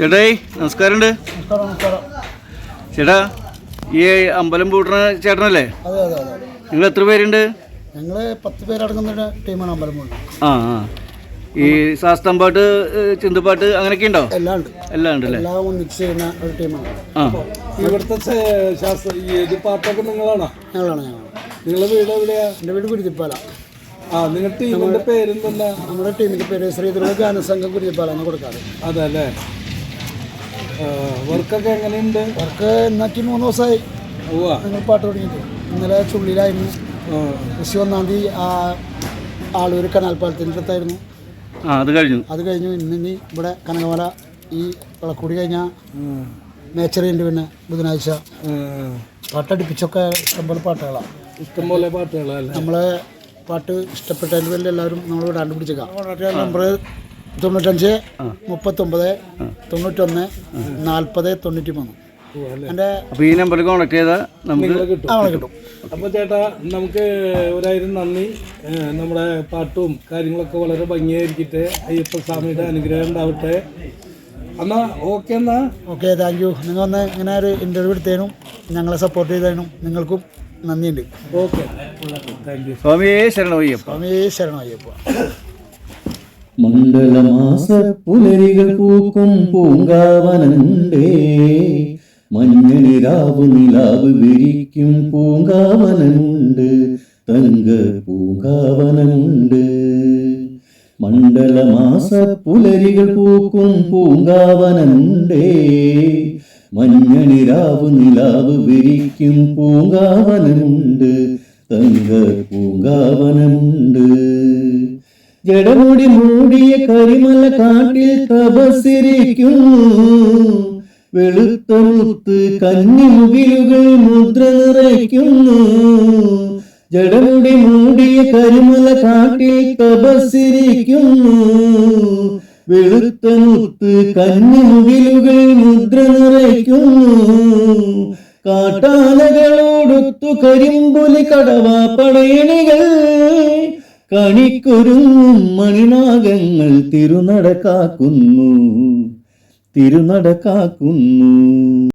ചേട്ടായി നമസ്കാരമുണ്ട്. നമസ്കാരം നമസ്കാരം. ചേട്ടാ ഈ അമ്പലം പൂട്ടണ ചേട്ടനല്ലേ? അതെ അതെ അതെ നിങ്ങൾ എത്ര പേരുണ്ട്? ഞങ്ങൾ പത്ത് പേരടങ്ങുന്ന ടീമാണ് അമ്പലം കൊണ്ട് ആ ആ. ഈ ശാസ്ത്രം പാട്ട് ചിന്തുപാട്ട് അങ്ങനെയൊക്കെ ഉണ്ടോ? എല്ലാം ഉണ്ട്. എല്ലാം ഉണ്ടല്ലേ എല്ലാം ഒന്നിച്ച് ചെയ്യുന്ന ഒരു ടീമാണ്. ആ. ഇവിടുത്തെ ശാസ്ത്ര ഈ ഇത് പാട്ടൊക്കെ നിങ്ങളാണോ? ഞങ്ങളാണ് ഞങ്ങൾ നിങ്ങളെ വീട് എവിടെയാ? എന്റെ വീട് കുരുതിപ്പാല. ആ നിങ്ങളുടെ പേരെന്തല്ല നമ്മുടെ ടീമിന്റെ പേര് ഗാനസംഘം കുരുതിപ്പാല എന്ന് കൊടുക്കാറ്. അതല്ലേ വർക്കൊക്കെ എങ്ങനെയുണ്ട്? വർക്ക് ഇന്നാക്കി മൂന്ന് ദിവസമായി ഞങ്ങൾ പാട്ട് തുടങ്ങിയിട്ട്. ഇന്നലെ ചുള്ളിയിലായിരുന്നു കൃഷി ഒന്നാം തീയതി ആ ആളൂർ കനാൽ അടുത്തായിരുന്നു. ആ അത് കഴിഞ്ഞു. അത് കഴിഞ്ഞു. ഇന്ന് ഇനി ഇവിടെ കനകമല ഈ വിളക്കൂടി കഴിഞ്ഞാൽ നേച്ചറിയുണ്ട് പിന്നെ ബുധനാഴ്ച. പാട്ടടിപ്പിച്ചൊക്കെ ഇഷ്ടംപോലെ പാട്ടുകളാണ് ഇഷ്ടംപോലെ പാട്ടുകളാണ് നമ്മളെ പാട്ട് ഇഷ്ടപ്പെട്ടതിന് വേണ്ടി എല്ലാവരും നമ്മൾ വിടാണ്ട് പിടിച്ചേക്കാം. നമ്പർ തൊണ്ണൂറ്റഞ്ച് മുപ്പത്തൊമ്പത് തൊണ്ണൂറ്റൊന്ന് നാൽപ്പത് തൊണ്ണൂറ്റി മൂന്ന് എന്റെ അപ്പോൾ ഈ നമ്പറിൽ കോൺടാക്ട് ചെയ്താൽ നമുക്ക് കിട്ടും. അപ്പോൾ അപ്പൊ ചേട്ടാ നമുക്ക് ഒരായിരം നന്ദി. നമ്മുടെ പാട്ടും കാര്യങ്ങളൊക്കെ വളരെ ഭംഗിയായിരിക്കട്ടെ. അയ്യപ്പ സ്വാമിയുടെ അനുഗ്രഹം ഉണ്ടാവട്ടെ. എന്നാ ഓക്കെ എന്നാ. ഓക്കെ താങ്ക് യു നിങ്ങൾ ഒന്ന് ഇങ്ങനെ ഒരു ഇന്റർവ്യൂ എടുത്തതിനും ഞങ്ങളെ സപ്പോർട്ട് ചെയ്തതിനും നിങ്ങൾക്കും നന്ദിയുണ്ട്. ഓക്കെ താങ്ക് യു സ്വാമിയേ ശരണമയ്യപ്പ. സ്വാമി ശരണയ്യപ്പ മണ്ഡലമാസ പുലരികൾ പൂക്കും പൂങ്കാവനണ്ടേ മഞ്ഞനിരാവ് നിലാവ് വിരിക്കും പൂങ്കാവനമുണ്ട് തങ്ക പൂങ്കാവനമുണ്ട് മണ്ഡലമാസ പുലരികൾ പൂക്കും പൂങ്കാവനമുണ്ടേ മഞ്ഞണിരാവ് നിലാവ് വിരിക്കും പൂങ്കാവനമുണ്ട് തങ്ക പൂങ്കാവനമുണ്ട് ജടമുടി മൂടിയ കരിമല കാട്ടിൽ തപസ്സിരിക്കുന്നു. വെളുത്ത മുത്ത് കന്നിമുകിലുകൾ മുദ്ര നിറയ്ക്കുന്നു. ജടമുടി മൂടിയ കരിമല കാട്ടിൽ തപസ്സിരിക്കുന്നു. വെളുത്ത മുത്ത് കന്നിമുകിലുകൾ മുദ്ര നിറയ്ക്കുന്നു. കാട്ടാനകളോടൊത്തു കരിമ്പുലി കടവാ പടയണികൾ. കണിക്കൊരുങ്ങും മണിനാഗങ്ങൾ തിരുനടക്കാക്കുന്നു. തിരുനടക്കാക്കുന്നു.